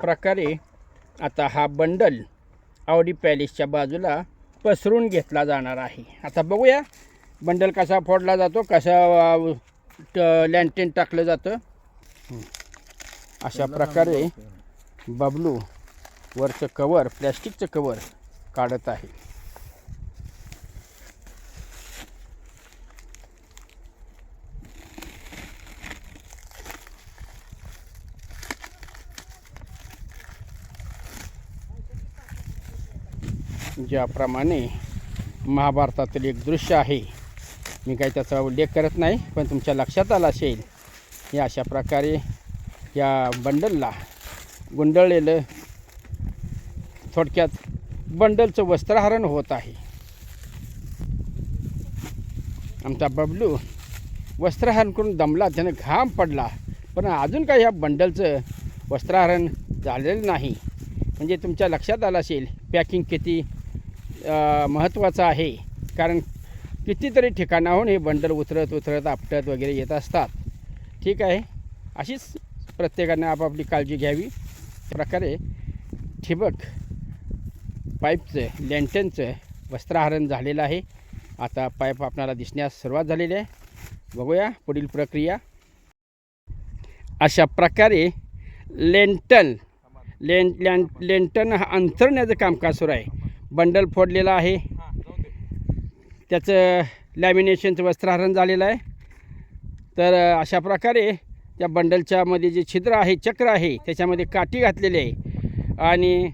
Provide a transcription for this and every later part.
प्रकारे आता हा बंडल आवडी पॅलेसच्या बाजूला पसरून घेतला जाणार आहे. आता बघूया बंडल कसा फोडला जातो कसा लँटेन टाकलं जातं. अशा प्रकारे बबलू वरचं कवर प्लॅस्टिकचं कवर काढत आहे. ज्याप्रमाणे महाभारतातील एक दृश्य आहे. मी काही त्याचा उल्लेख करत नाही पण तुमच्या लक्षात आला असेल. या अशा प्रकारे या बंडलला गुंडळलेलं थोडक्यात बंडलचं वस्त्रहरण होत आहे. आमचा बबलू वस्त्रहरण करून दमला त्यानं घाम पडला. पण अजून काही ह्या बंडलचं वस्त्रहरण झालेलं नाही. म्हणजे तुमच्या लक्षात आलं असेल पॅकिंग किती महत्त्वाचं आहे. कारण कितीतरी ठिकाणाहून हे बंडल उतरत उतरत आपटत वगैरे येत असतात. ठीक आहे? अशीच प्रत्येकाने आपापली काळजी घ्यावी. प्रकारे ठिबक पाईपचं लँटनचं वस्त्रहरण झालेलं आहे. आता पाईप आपणाला दिसण्यास सुरुवात झालेली आहे. बघूया पुढील प्रक्रिया. अशा प्रकारे लेंटन लें लँ लेंटन हा अंतरण्याचं कामकाज सुरू आहे. बंडल फोडलेलं आहे. त्याचं लॅमिनेशनचं वस्त्रहरण झालेलं आहे. तर अशा प्रकारे त्या बंडलच्या मध्ये जे छिद्र आहे चक्र आहे त्याच्यामध्ये काठी घातलेली आहे. आणि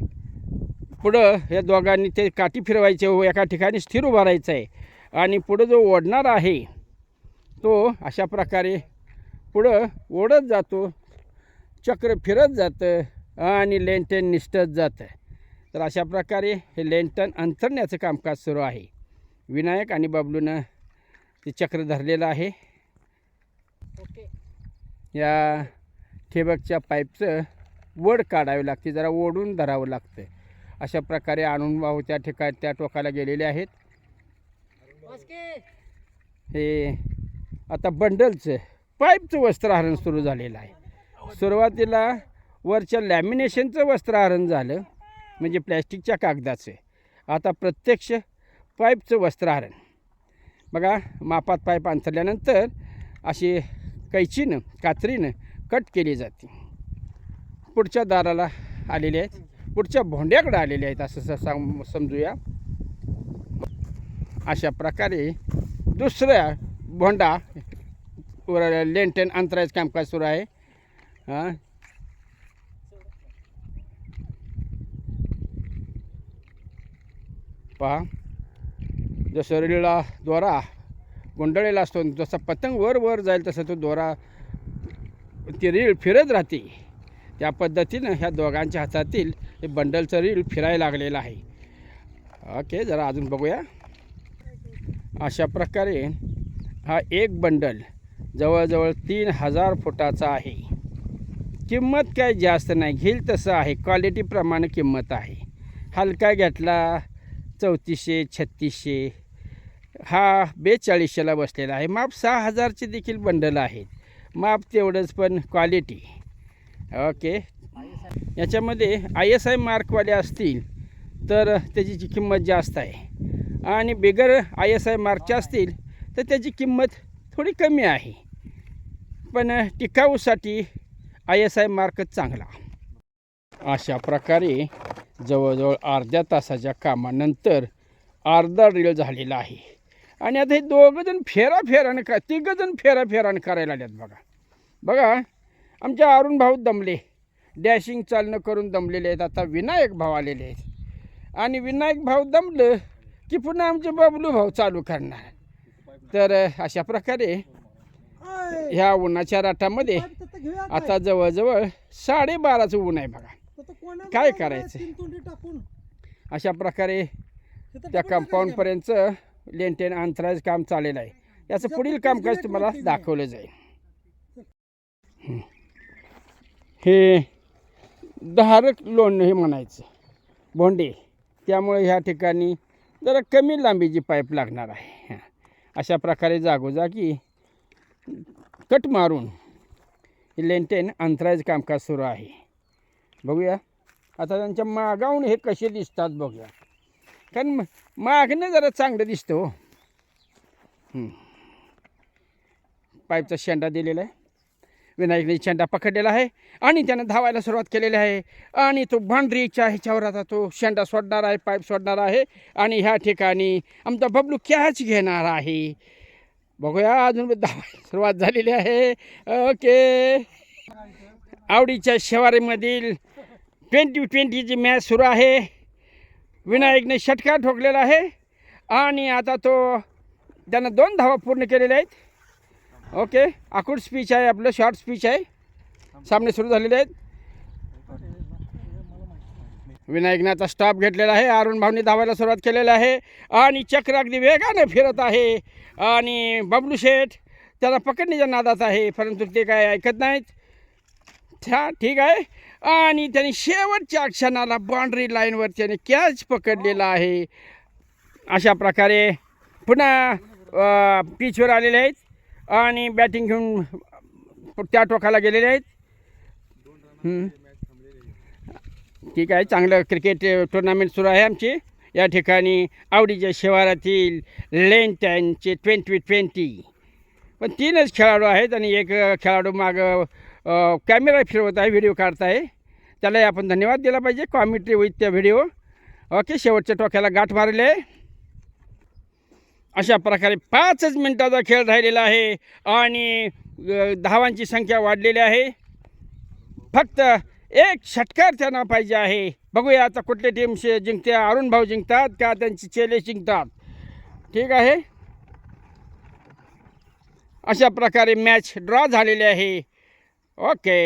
पुढं या दोघांनी ते काठी फिरवायचे व एका ठिकाणी स्थिर उभा राहायचं आहे. आणि पुढं जो ओढणार आहे तो अशा प्रकारे पुढं ओढत जातो. चक्र फिरत जातं आणि लेंटेन निष्ठत जातं. तर अशा प्रकारे हे लेंटन अंतरण्याचं कामकाज सुरू आहे. विनायक आणि बबलूनं ते चक्र धरलेलं आहे. या ठिबकच्या पाईपचं वड काढावे लागते जरा ओढून धरावं लागतं अशा प्रकारे आणून भाऊ त्या ठिकाणी त्या टोकाला गेलेले आहेत. हे आता बंडलचं पाईपचं वस्त्रहरण सुरू झालेलं आहे. सुरुवातीला वरच्या लॅमिनेशनचं वस्त्रहरण झालं. म्हणजे प्लॅस्टिकच्या कागदाचं. आता प्रत्यक्ष पाईपचं वस्त्रहरण. बघा मापात पाईप अंथरल्यानंतर अशी कैचीनं कात्रीनं कट केली जाते. पुढच्या दाराला आलेले आहेत. पुढच्या भोंड्याकडे आलेले आहेत असं सांग समजूया. अशा प्रकारे दुसऱ्या भोंडा वर लेंटेन अंतरायचं कामकाज सुरू आहे. पहा. जसं शरीराला दोरा गुंडळलेला असतो जसा पतंग वर वर जाईल तसं तो दोरा ती रीळ फिरत राहते. त्या पद्धतीनं ह्या दोघांच्या हातातील हे बंडलचं रीळ फिरायला लागलेलं आहे. ओके जरा अजून बघूया. अशा प्रकारे हा एक बंडल जवळजवळ तीन हजार फुटाचा आहे. किंमत काय जास्त नाही घेईल तसं आहे. क्वालिटीप्रमाणे किंमत आहे. हलका घेतला चौतीसशे छत्तीसशे हा बेचाळीसशेला बसलेला आहे. माप सहा हजारचे देखील बंडल आहेत माप तेवढंच पण क्वालिटी ओके याच्यामध्ये आय एस आय मार्कवाले असतील तर त्याची जी किंमत जास्त आहे. आणि बिगर आय एस आय मार्कचे असतील तर त्याची किंमत थोडी कमी आहे. पण टिकाऊसाठी आय एस आय मार्कच चांगला. अशा प्रकारे जवळजवळ अर्ध्या तासाच्या कामानंतर अर्धा रील झालेला आहे. आणि आता हे दोघंजण फेरा फेरानं का तिघंजण फेरा फेरानं करायला आल्यात बघा. बघा आमच्या अरुण भाऊ दमले. डॅशिंग चालणं करून दमलेले आहेत. आता विनायक भाऊ आलेले आहेत. आणि विनायक भाऊ दमलं की पुन्हा आमचे बबलू भाऊ चालू करणार. तर अशा प्रकारे ह्या उन्हाच्या राटामध्ये आता जवळजवळ साडेबाराचं ऊन आहे बघा. काय करायचं? अशा प्रकारे त्या कंपाऊंडपर्यंत लेंटेन अंतराज काम चाललेलं आहे. याचं पुढील कामकाज तुम्हाला दाखवलं जाईल. हं. धारक लोण हे म्हणायचं. भोंडे त्यामुळे ह्या ठिकाणी जरा कमी लांबीची पाईप लागणार आहे. अशा प्रकारे जागोजागी कट मारून लेंटेन अंतराज कामकाज सुरू आहे. बघूया. आता त्यांच्या मागावून हे कसे दिसतात बघूया. कारण मागणं जरा चांगलं दिसतं हो. पाईपचा शेंडा दिलेला आहे. विनायकने शेंडा पकडलेला आहे आणि त्यानं धावायला सुरुवात केलेली आहे. आणि तो भांडरीच्या ह्याच्यावर आता तो शेंडा सोडणार आहे पाईप सोडणार आहे. आणि ह्या ठिकाणी आमचा बबलू कॅच घेणार आहे. बघूया अजून धावायला सुरुवात झालेली आहे. ओके. आवडीच्या शेवारीमधील ट्वेंटी ट्वेंटीची मॅच सुरू आहे. विनायकने षटकार ठोकलेला आहे. आणि आता तो त्यानं दोन धावा पूर्ण केलेल्या आहेत. ओके आखूड स्पीच आहे आपलं शॉर्ट स्पीच आहे. सामने सुरू झालेले आहेत. विनायकने आता स्टॉप घेतलेला आहे. अरुण भाऊनी धावायला सुरुवात केलेली आहे. आणि चक्र अगदी वेगाने फिरत आहे. आणि बबलू शेठ त्याला पकडण्याच्या नादात आहे परंतु ते काय ऐकत नाहीत. अच्छा ठीक आहे. आणि त्याने शेवटच्या क्षणाला बाउंड्री लाईनवर त्याने कॅच पकडलेला आहे. अशा प्रकारे पुन्हा पिचवर आलेले आहेत. आणि बॅटिंग घेऊन त्या टोकाला गेलेले आहेत. ठीक आहे चांगलं क्रिकेट टुर्नामेंट सुरू आहे आमची. या ठिकाणी आवडीच्या शिवारातील लेंटॅनचे ट्वेंटी ट्वेंटी पण तीनच खेळाडू आहेत आणि एक खेळाडू मागं कॅमेरा फिरवत आहे व्हिडिओ काढत आहे. त्यालाही आपण धन्यवाद दिला पाहिजे. कॉमेंट्री विथ त्या व्हिडिओ ओके शेवटच्या टोक्याला गाठ मारले. अशा प्रकारे पाचच मिनटाचा खेळ राहिलेला आहे आणि धावांची संख्या वाढलेली आहे. फक्त एक षटकार त्यांना पाहिजे आहे. बघूया आता कुठले टीमशी जिंकते. अरुण भाऊ जिंकतात का त्यांची चेले जिंकतात? ठीक आहे. अशा प्रकारे मॅच ड्रॉ झालेली आहे. ओके